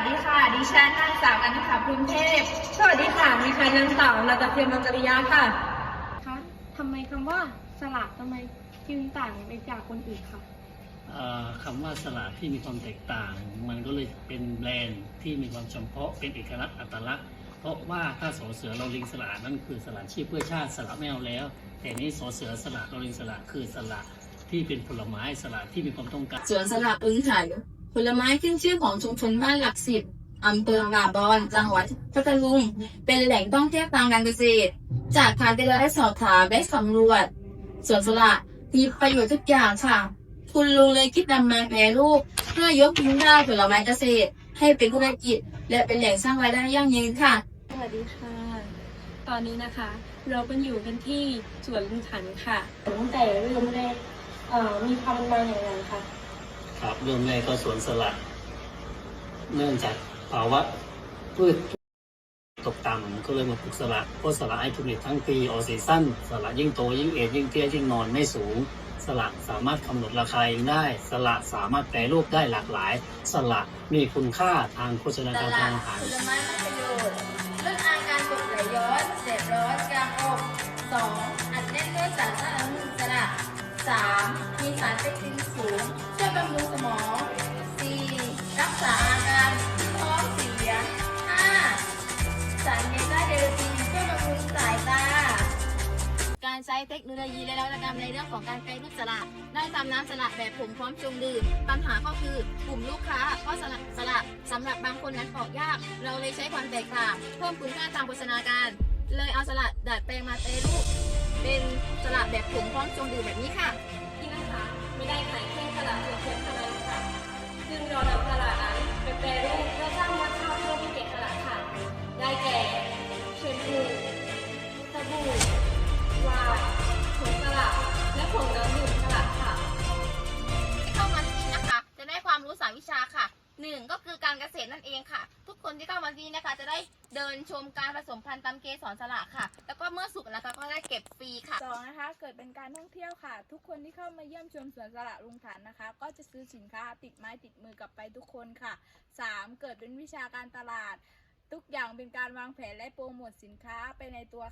สวัสดีค่ะ ดิฉันนางสาวอนิขาภูมิเทพ สวัสดีค่ะ มีใครนางสาวนาตาเพียรมังกริยาค่ะ คะทำไมคำว่าสละทำไมจึงต่างไปจากคนอื่นคะเอ่อคำว่าสละที่มีความแตกต่าง มันก็เลยเป็นแบรนด์ที่มีความเฉพาะเป็นเอกลักษณ์อัตลักษณ์ เพราะว่าถ้าสอเสือเราลิงสละนั่นคือสละชีพเพื่อชาติสละไม่เอาแล้ว แต่นี้สอเสือสละเราลิงสละคือสละที่เป็นผลไม้สละที่มีความต้องการ สวนสลับอึ้งไข่ ผลไม้ขึ้นชื่อของชุมชนบ้านหลักสิบอำเภอบาบอนจังหวัดพัทลุง เป็นแหล่งท่องเที่ยวทางการเกษตร จากการที่เราได้สอบถามได้สำรวจสวนสละมีประโยชน์ทุกอย่างค่ะ คุณลุงเลยคิดนำมาแปรรูปเพื่อยกคุณค่าผลไม้เกษตร ให้เป็นธุรกิจ และเป็นแหล่งสร้างรายได้ยั่งยืนค่ะ สวัสดีค่ะ ตอนนี้นะคะ เราเป็นอยู่กันที่สวนลุงขันค่ะตั้งแต่เริ่มแรกเอ่อมีความเป็นมาอย่างไรคะ ครับเริ่มแรกก็สวนสละเนื่องจากภาวะพืชตกต่ำก็เลยมาปลูกสละเพราะสละให้ผลิตทั้งปีออซีซั่นสละยิ่งโตยิ่งเอ็ดยิ่งเตี้ยยิ่งนอนไม่สูง สละสามารถกำหนดราคาเองได้ สละสามารถแปรรูปได้หลากหลาย สละมีคุณค่าทางโภชนาการลาทางอาหารผลไม้มีประโยชน์ลดอาการกดไหลย้อนเจ็บร้อนกลางอกสองอัดแน่นด้วยสารต้านอนุมูลอิสระสามมีสารเปกตินสู เทคโนโลยีและนวัตกรรมในเรื่องของการแปรรูปสละได้ทำน้ำสละแบบผงพร้อมชงดื่มปัญหาก็คือกลุ่มลูกค้าก็สละสละสำหรับบางคนนั้นปอกยาก เราเลยใช้ความแตกต่างเพิ่มคุณค่าทางโภชนาการ เลยเอาสละดัดแปลงมาแปรรูปเป็นสละแบบผงพร้อมชงดื่มแบบนี้ค่ะที่นะคะไม่ได้ขายแค่ตลาดเพียงเท่านั้นค่ะซึ่งเรา ก็คือการเกษตรนั่นเองค่ะ ทุกคนที่เข้ามาที่นี่นะคะ จะได้เดินชมการผสมพันธุ์ตามเกสรสละค่ะ แล้วก็เมื่อสุกนะคะก็ได้เก็บฟรีค่ะ สองนะคะ เกิดเป็นการท่องเที่ยวค่ะ ทุกคนที่เข้ามาเยี่ยมชมสวนสละลุงฐานนะคะ ก็จะซื้อสินค้าติดไม้ติดมือกลับไปทุกคนค่ะสามเกิดเป็นวิชาการตลาด ทุกอย่างเป็นการวางแผนและโปรโมทสินค้าไปในตัว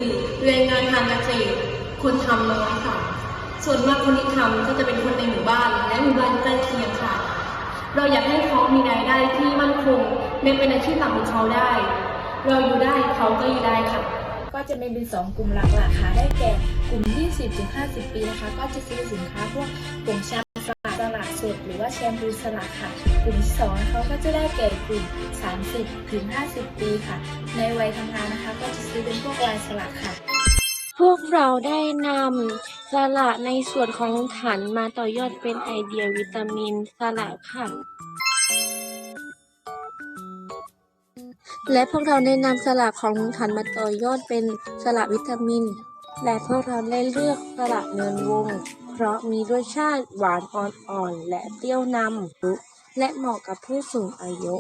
แรงงานทางเกษตรคนทำน้อยค่ะ ส่วนมากคนที่ทำก็จะเป็นคนในหมู่บ้านและหมู่บ้านใกล้เคียงค่ะ เราอยากให้เขามีรายได้ที่มั่นคงและเป็นอาชีพหลักของเขาได้ เราอยู่ได้เขาก็อยู่ได้ค่ะ ก็จะเป็นเป็นสองกลุ่มหลักๆค่ะได้แก่กลุ่ม 20-50 ปีนะคะ ก็จะซื้อสินค้าพวกผงชาสลัดสลัดสดหรือว่าแชมพูสลัดค่ะ กลุ่มที่สองนะคะก็จะได้แก่กลุ่ม 30-50 ปีค่ะ ในวัยทำงานนะคะ ก็จะซื้อเป็นพวกไวน์สลัดค่ะ พวกเราได้นำ สละในส่วนของถันมาต่อยอดเป็นไอเดียวิตามินสละค่ะ และพวกเราได้นำสละของลุงถันมาต่อยอดเป็นสละวิตามิน และพวกเราได้เลือกสละเนินวง เพราะมีรสชาติหวานอ่อนๆและเปรี้ยวนำและเหมาะกับผู้สูงอายุ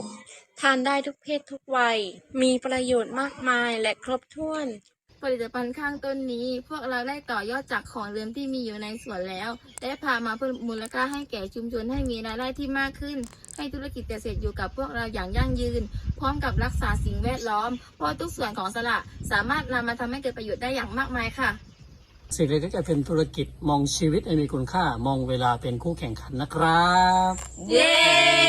ทานได้ทุกเพศทุกวัย มีประโยชน์มากมายและครบถ้วน ผลิตภัณฑ์ข้างต้นนี้ พวกเราได้ต่อยอดจากของเดิมที่มีอยู่ในสวนแล้วได้พามาเพิ่มมูลค่าให้แก่ชุมชนให้มีรายได้ที่มากขึ้น ให้ธุรกิจเกษตรอยู่กับพวกเราอย่างยั่งยืน พร้อมกับรักษาสิ่งแวดล้อม เพราะทุกส่วนของสละสามารถนำมาทำให้เกิดประโยชน์ได้อย่างมากมายค่ะ สิ่งเล็กๆจะเป็นธุรกิจมองชีวิตให้มีคุณค่ามองเวลาเป็นคู่แข่งขันนะครับ เย้